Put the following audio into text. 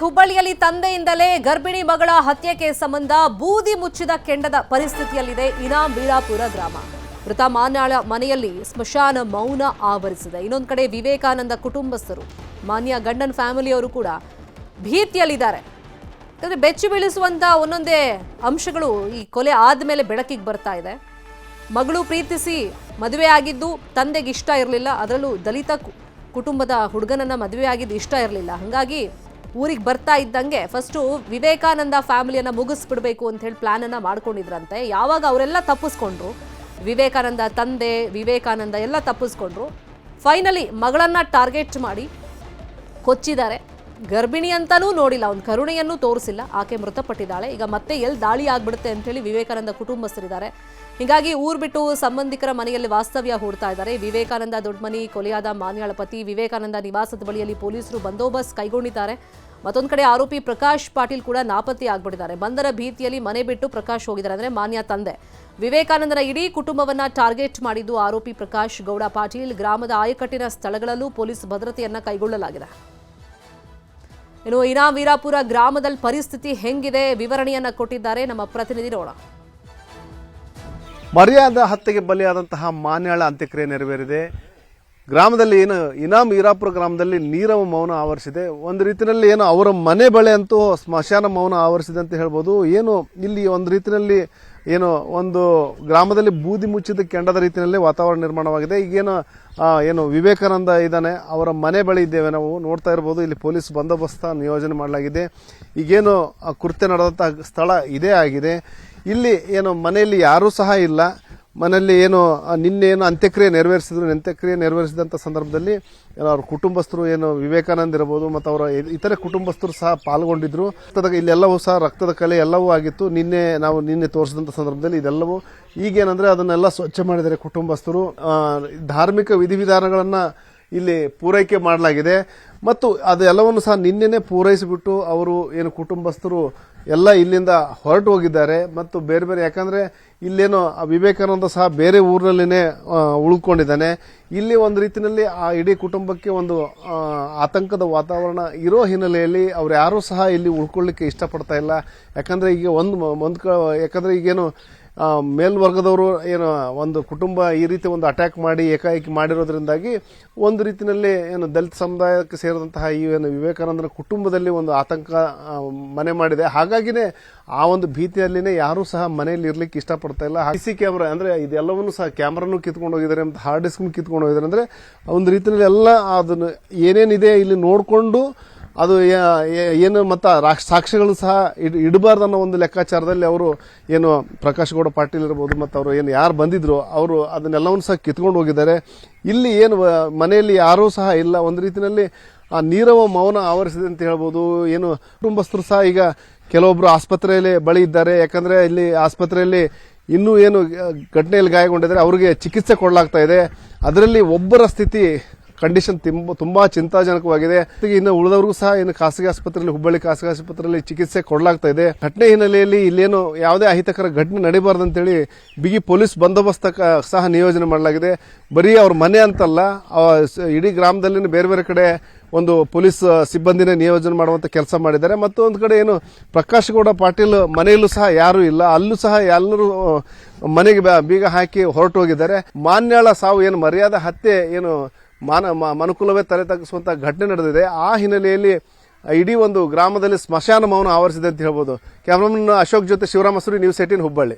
ಹುಬ್ಬಳ್ಳಿಯಲ್ಲಿ ತಂದೆಯಿಂದಲೇ ಗರ್ಭಿಣಿ ಮಗಳ ಹತ್ಯೆಗೆ ಸಂಬಂಧ ಬೂದಿ ಮುಚ್ಚಿದ ಕೆಂಡದ ಪರಿಸ್ಥಿತಿಯಲ್ಲಿದೆ ಇನಾಂ ಬೀರಾಪುರ ಗ್ರಾಮ. ಮೃತ ಮಾನ್ಯಾಳ ಮನೆಯಲ್ಲಿ ಸ್ಮಶಾನ ಮೌನ ಆವರಿಸಿದೆ. ಇನ್ನೊಂದು ಕಡೆ ವಿವೇಕಾನಂದ ಕುಟುಂಬಸ್ಥರು, ಮಾನ್ಯ ಗಂಡನ್ ಫ್ಯಾಮಿಲಿಯವರು ಕೂಡ ಭೀತಿಯಲ್ಲಿದ್ದಾರೆ. ಯಾಕಂದ್ರೆ ಬೆಚ್ಚಿ ಬೀಳಿಸುವಂತ ಒಂದೊಂದೇ ಅಂಶಗಳು ಈ ಕೊಲೆ ಆದಮೇಲೆ ಬೆಳಕಿಗೆ ಬರ್ತಾ ಇದೆ. ಮಗಳು ಪ್ರೀತಿಸಿ ಮದುವೆ ಆಗಿದ್ದು ತಂದೆಗೆ ಇಷ್ಟ ಇರಲಿಲ್ಲ. ಅದರಲ್ಲೂ ದಲಿತ ಕುಟುಂಬದ ಹುಡುಗನನ್ನ ಮದುವೆ ಆಗಿದ್ದು ಇಷ್ಟ ಇರಲಿಲ್ಲ. ಹಾಗಾಗಿ ಊರಿಗೆ ಬರ್ತಾ ಇದ್ದಂಗೆ ಫಸ್ಟು ವಿವೇಕಾನಂದ ಫ್ಯಾಮಿಲಿಯನ್ನು ಮುಗಿಸ್ಬಿಡ್ಬೇಕು ಅಂತ ಹೇಳಿ ಮಾಡ್ಕೊಂಡಿದ್ರಂತೆ. ಯಾವಾಗ ಅವರೆಲ್ಲ ತಪ್ಪಿಸ್ಕೊಂಡ್ರು, ವಿವೇಕಾನಂದ ತಂದೆ, ವಿವೇಕಾನಂದ ಎಲ್ಲ ತಪ್ಪಿಸ್ಕೊಂಡ್ರು ಫೈನಲಿ ಮಗಳನ್ನು ಟಾರ್ಗೆಟ್ ಮಾಡಿ ಕೊಚ್ಚಿದ್ದಾರೆ. ಗರ್ಭಿಣಿ ಅಂತಲೂ ನೋಡಿಲ್ಲ ಒಂದು ಕರುಣೆಯನ್ನು ತೋರಿಸಿಲ್ಲ, ಆಕೆ ಮೃತಪಟ್ಟಿದ್ದಾಳೆ. ಈಗ ಮತ್ತೆ ಎಲ್ಲಿ ದಾಳಿ ಆಗ್ಬಿಡುತ್ತೆ ಅಂತೇಳಿ ವಿವೇಕಾನಂದ ಕುಟುಂಬಸ್ಥರಿದ್ದಾರೆ. ಹೀಗಾಗಿ ಊರು ಬಿಟ್ಟು ಸಂಬಂಧಿಕರ ಮನೆಯಲ್ಲಿ ವಾಸ್ತವ್ಯ ಹೂಡ್ತಾ ಇದ್ದಾರೆ. ವಿವೇಕಾನಂದ ದೊಡ್ಡಮನಿ, ಕೊಲೆಯಾದ ಮಾನ್ಯಾಳ ಪತಿ ವಿವೇಕಾನಂದ ನಿವಾಸದ ಬಳಿಯಲ್ಲಿ ಪೊಲೀಸರು ಬಂದೋಬಸ್ತ್ ಕೈಗೊಂಡಿದ್ದಾರೆ. ಮತ್ತೊಂದು ಕಡೆ ಆರೋಪಿ ಪ್ರಕಾಶ್ ಪಾಟೀಲ್ ಕೂಡ ನಾಪತ್ತೆ ಆಗ್ಬಿಟ್ಟಿದ್ದಾರೆ. ಬಂದರ ಭೀತಿಯಲ್ಲಿ ಮನೆ ಬಿಟ್ಟು ಪ್ರಕಾಶ್ ಹೋಗಿದ್ದಾರೆ ಅಂದ್ರೆ ಮಾನ್ಯ ತಂದೆ. ವಿವೇಕಾನಂದರ ಇಡೀ ಕುಟುಂಬವನ್ನ ಟಾರ್ಗೆಟ್ ಮಾಡಿದ್ದು ಆರೋಪಿ ಪ್ರಕಾಶ್ ಗೌಡ ಪಾಟೀಲ್. ಗ್ರಾಮದ ಆಯಕಟ್ಟಿನ ಸ್ಥಳಗಳಲ್ಲೂ ಪೊಲೀಸ್ ಭದ್ರತೆಯನ್ನ ಕೈಗೊಳ್ಳಲಾಗಿದೆ. ಇನ್ನು ಇನಾ ವೀರಾಪುರ ಗ್ರಾಮದಲ್ಲಿ ಪರಿಸ್ಥಿತಿ ಹೆಂಗಿದೆ? ವಿವರಣೆಯನ್ನ ಕೊಟ್ಟಿದ್ದಾರೆ ನಮ್ಮ ಪ್ರತಿನಿಧಿ ನೋಡ ಮರ್ಯಾದ ಹತ್ಯೆಗೆ ಬಲಿಯಾದಂತಹ ಮಾನ್ಯಾಳ ಅಂತ್ಯಕ್ರಿಯೆ ನೆರವೇರಿದೆ. ಗ್ರಾಮದಲ್ಲಿ ಏನು ಇನಾಮ್ ಈರಾಪುರ ಗ್ರಾಮದಲ್ಲಿ ನೀರವ ಮೌನ ಆವರಿಸಿದೆ. ಒಂದು ರೀತಿಯಲ್ಲಿ ಏನು ಅವರ ಮನೆ ಬಳೆ ಅಂತೂ ಸ್ಮಶಾನ ಮೌನ ಆವರಿಸಿದೆ ಅಂತ ಹೇಳ್ಬೋದು. ಏನು ಇಲ್ಲಿ ಒಂದು ರೀತಿಯಲ್ಲಿ ಏನು ಒಂದು ಗ್ರಾಮದಲ್ಲಿ ಬೂದಿ ಮುಚ್ಚಿದ ಕೆಂಡದ ರೀತಿಯಲ್ಲಿ ವಾತಾವರಣ ನಿರ್ಮಾಣವಾಗಿದೆ. ಈಗೇನು ಏನು ವಿವೇಕಾನಂದ ಇದ್ದಾನೆ, ಅವರ ಮನೆ ಬಳಿ ಇದ್ದೇವೆ ನಾವು. ನೋಡ್ತಾ ಇರ್ಬೋದು, ಇಲ್ಲಿ ಪೊಲೀಸ್ ಬಂದೋಬಸ್ತ ನಿಯೋಜನೆ ಮಾಡಲಾಗಿದೆ. ಈಗೇನು ಕೃತ್ಯ ನಡೆದಂತಹ ಸ್ಥಳ ಇದೇ ಆಗಿದೆ. ಇಲ್ಲಿ ಏನು ಮನೆಯಲ್ಲಿ ಯಾರೂ ಸಹ ಇಲ್ಲ. ಮನೆಯಲ್ಲಿ ಏನು ನಿನ್ನೆ ಏನು ಅಂತ್ಯಕ್ರಿಯೆ ನೆರವೇರಿಸಿದ್ರು ಅಂತ್ಯಕ್ರಿಯೆ ನೆರವೇರಿಸಿದಂಥ ಸಂದರ್ಭದಲ್ಲಿ ಅವ್ರ ಕುಟುಂಬಸ್ಥರು ಏನು ವಿವೇಕಾನಂದ ಇರ್ಬೋದು ಮತ್ತು ಅವರ ಇತರೆ ಕುಟುಂಬಸ್ಥರು ಸಹ ಪಾಲ್ಗೊಂಡಿದ್ರು. ರಕ್ತದ, ಇಲ್ಲೆಲ್ಲವೂ ಸಹ ರಕ್ತದ ಕಲೆ ಎಲ್ಲವೂ ಆಗಿತ್ತು. ನಿನ್ನೆ ನಾವು ನಿನ್ನೆ ತೋರಿಸಿದಂಥ ಸಂದರ್ಭದಲ್ಲಿ ಇದೆಲ್ಲವೂ ಈಗೇನಂದರೆ ಅದನ್ನೆಲ್ಲ ಸ್ವಚ್ಛ ಮಾಡಿದರೆ ಕುಟುಂಬಸ್ಥರು. ಧಾರ್ಮಿಕ ವಿಧಿವಿಧಾನಗಳನ್ನು ಇಲ್ಲಿ ಪೂರೈಕೆ ಮಾಡಲಾಗಿದೆ. ಮತ್ತು ಅದೆಲ್ಲವನ್ನು ಸಹ ನಿನ್ನೆನೇ ಪೂರೈಸಿಬಿಟ್ಟು ಅವರು ಏನು ಕುಟುಂಬಸ್ಥರು ಎಲ್ಲ ಇಲ್ಲಿಂದ ಹೊರಟು ಹೋಗಿದ್ದಾರೆ. ಮತ್ತು ಬೇರೆ ಬೇರೆ, ಯಾಕಂದ್ರೆ ಇಲ್ಲೇನೋ ವಿವೇಕಾನಂದ ಸಹ ಬೇರೆ ಊರಿನಲ್ಲಿನೇ ಉಳ್ಕೊಂಡಿದ್ದಾನೆ. ಇಲ್ಲಿ ಒಂದು ರೀತಿಯಲ್ಲಿ ಆ ಇಡೀ ಕುಟುಂಬಕ್ಕೆ ಒಂದು ಆತಂಕದ ವಾತಾವರಣ ಇರೋ ಹಿನ್ನೆಲೆಯಲ್ಲಿ ಅವ್ರು ಯಾರೂ ಸಹ ಇಲ್ಲಿ ಉಳ್ಕೊಳ್ಳಿಕ್ಕೆ ಇಷ್ಟಪಡ್ತಾ ಇಲ್ಲ. ಯಾಕಂದ್ರೆ ಈಗ ಒಂದು ಒಂದು ಕ, ಯಾಕಂದ್ರೆ ಈಗೇನು ಮೇಲ್ವರ್ಗದವರು ಏನು, ಒಂದು ಕುಟುಂಬ ಈ ರೀತಿ ಒಂದು ಅಟ್ಯಾಕ್ ಮಾಡಿ, ಏಕಾಏಕಿ ಮಾಡಿರೋದ್ರಿಂದಾಗಿ ಒಂದು ರೀತಿಯಲ್ಲಿ ಏನು ದಲಿತ ಸಮುದಾಯಕ್ಕೆ ಸೇರಿದಂತಹ ಈ ಏನು ವಿವೇಕಾನಂದನ ಕುಟುಂಬದಲ್ಲಿ ಒಂದು ಆತಂಕ ಮನೆ ಮಾಡಿದೆ. ಹಾಗಾಗಿನೇ ಆ ಒಂದು ಭೀತಿಯಲ್ಲಿನೇ ಯಾರೂ ಸಹ ಮನೆಯಲ್ಲಿ ಇರ್ಲಿಕ್ಕೆ ಇಷ್ಟಪಡ್ತಾ ಇಲ್ಲ. ಸಿ ಕ್ಯಾಮ್ರಾ ಅಂದ್ರೆ ಇದೆಲ್ಲವನ್ನೂ ಸಹ ಕ್ಯಾಮ್ರಾನು ಕಿತ್ಕೊಂಡು ಹೋಗಿದ್ದಾರೆ ಮತ್ತು ಹಾರ್ಡ್ ಡಿಸ್ಕ್ ಕಿತ್ಕೊಂಡು ಹೋಗಿದ್ದಾರೆ. ಅಂದ್ರೆ ಒಂದು ರೀತಿಯಲ್ಲಿ ಎಲ್ಲ ಅದನ್ನು ಏನೇನಿದೆ ಇಲ್ಲಿ ನೋಡಿಕೊಂಡು ಅದು ಏನು ಮತ್ತು ಸಾಕ್ಷಿಗಳು ಸಹ ಇಡ್- ಇಡಬಾರ್ದು ಅನ್ನೋ ಒಂದು ಲೆಕ್ಕಾಚಾರದಲ್ಲಿ ಅವರು ಏನು ಪ್ರಕಾಶ್ ಗೌಡ ಪಾಟೀಲ್ ಇರ್ಬೋದು ಮತ್ತು ಅವರು ಏನು ಯಾರು ಬಂದಿದ್ರು ಅವರು ಅದನ್ನೆಲ್ಲವನ್ನು ಸಹ ಕಿತ್ಕೊಂಡು ಹೋಗಿದ್ದಾರೆ. ಇಲ್ಲಿ ಏನು ಮನೆಯಲ್ಲಿ ಯಾರೂ ಸಹ ಇಲ್ಲ. ಒಂದು ರೀತಿಯಲ್ಲಿ ಆ ನೀರವ ಮೌನ ಆವರಿಸಿದೆ ಅಂತ ಹೇಳ್ಬೋದು. ಏನು ಕುಟುಂಬಸ್ಥರು ಸಹ ಈಗ ಕೆಲವೊಬ್ರು ಆಸ್ಪತ್ರೆಯಲ್ಲಿ ಬಳಿ ಇದ್ದಾರೆ. ಯಾಕಂದ್ರೆ ಇಲ್ಲಿ ಆಸ್ಪತ್ರೆಯಲ್ಲಿ ಇನ್ನೂ ಏನು ಘಟನೆಯಲ್ಲಿ ಗಾಯಗೊಂಡಿದ್ದಾರೆ ಅವರಿಗೆ ಚಿಕಿತ್ಸೆ ಕೊಡಲಾಗ್ತಾ ಇದೆ. ಅದರಲ್ಲಿ ಒಬ್ಬರ ಸ್ಥಿತಿ ಕಂಡೀಷನ್ ತುಂಬ ತುಂಬಾ ಚಿಂತಾಜನಕವಾಗಿದೆ. ಇನ್ನು ಉಳಿದವರು ಸಹ ಇನ್ನು ಖಾಸಗಿ ಆಸ್ಪತ್ರೆಯಲ್ಲಿ, ಹುಬ್ಬಳ್ಳಿ ಖಾಸಗಿ ಆಸ್ಪತ್ರೆಯಲ್ಲಿ ಚಿಕಿತ್ಸೆ ಕೊಡಲಾಗ್ತಾ ಇದೆ. ಘಟನೆ ಹಿನ್ನೆಲೆಯಲ್ಲಿ ಇಲ್ಲೇನು ಯಾವುದೇ ಅಹಿತಕರ ಘಟನೆ ನಡೀಬಾರ್ದು ಅಂತೇಳಿ ಬಿಗಿ ಪೊಲೀಸ್ ಬಂದೋಬಸ್ತ ಸಹ ನಿಯೋಜನೆ ಮಾಡಲಾಗಿದೆ. ಬರೀ ಅವ್ರ ಮನೆ ಅಂತಲ್ಲ ಇಡೀ ಗ್ರಾಮದಲ್ಲಿ ಬೇರೆ ಬೇರೆ ಕಡೆ ಒಂದು ಪೊಲೀಸ್ ಸಿಬ್ಬಂದಿನ ನಿಯೋಜನೆ ಮಾಡುವಂತ ಕೆಲಸ ಮಾಡಿದ್ದಾರೆ. ಮತ್ತು ಒಂದು ಕಡೆ ಏನು, ಪ್ರಕಾಶ್ ಗೌಡ ಪಾಟೀಲ್ ಮನೆಯಲ್ಲೂ ಸಹ ಯಾರೂ ಇಲ್ಲ. ಅಲ್ಲೂ ಸಹ ಎಲ್ಲರೂ ಮನೆಗೆ ಬೀಗ ಹಾಕಿ ಹೊರಟು ಹೋಗಿದ್ದಾರೆ ಮಾನ್ಯಾಳ ಸಾವು ಏನು, ಮರ್ಯಾದ ಹತ್ಯೆ ಏನು, ಮಾನ ಮನುಕುಲವೇ ತಲೆ ತಗ್ಗಿಸುವಂತ ಘಟನೆ ನಡೆದಿದೆ. ಆ ಹಿನ್ನೆಲೆಯಲ್ಲಿ ಇಡೀ ಒಂದು ಗ್ರಾಮದಲ್ಲಿ ಸ್ಮಶಾನ ಮೌನ ಆವರಿಸಿದೆ ಅಂತ ಹೇಳ್ಬೋದು. ಕ್ಯಾಮ್ರಾಮನ್ ಅಶೋಕ್ ಜೊತೆ ಶಿವರಾಮ ಸುರಿ ನ್ಯೂಸ್ ಏಟೀನ್ ಹುಬ್ಬಳ್ಳಿ.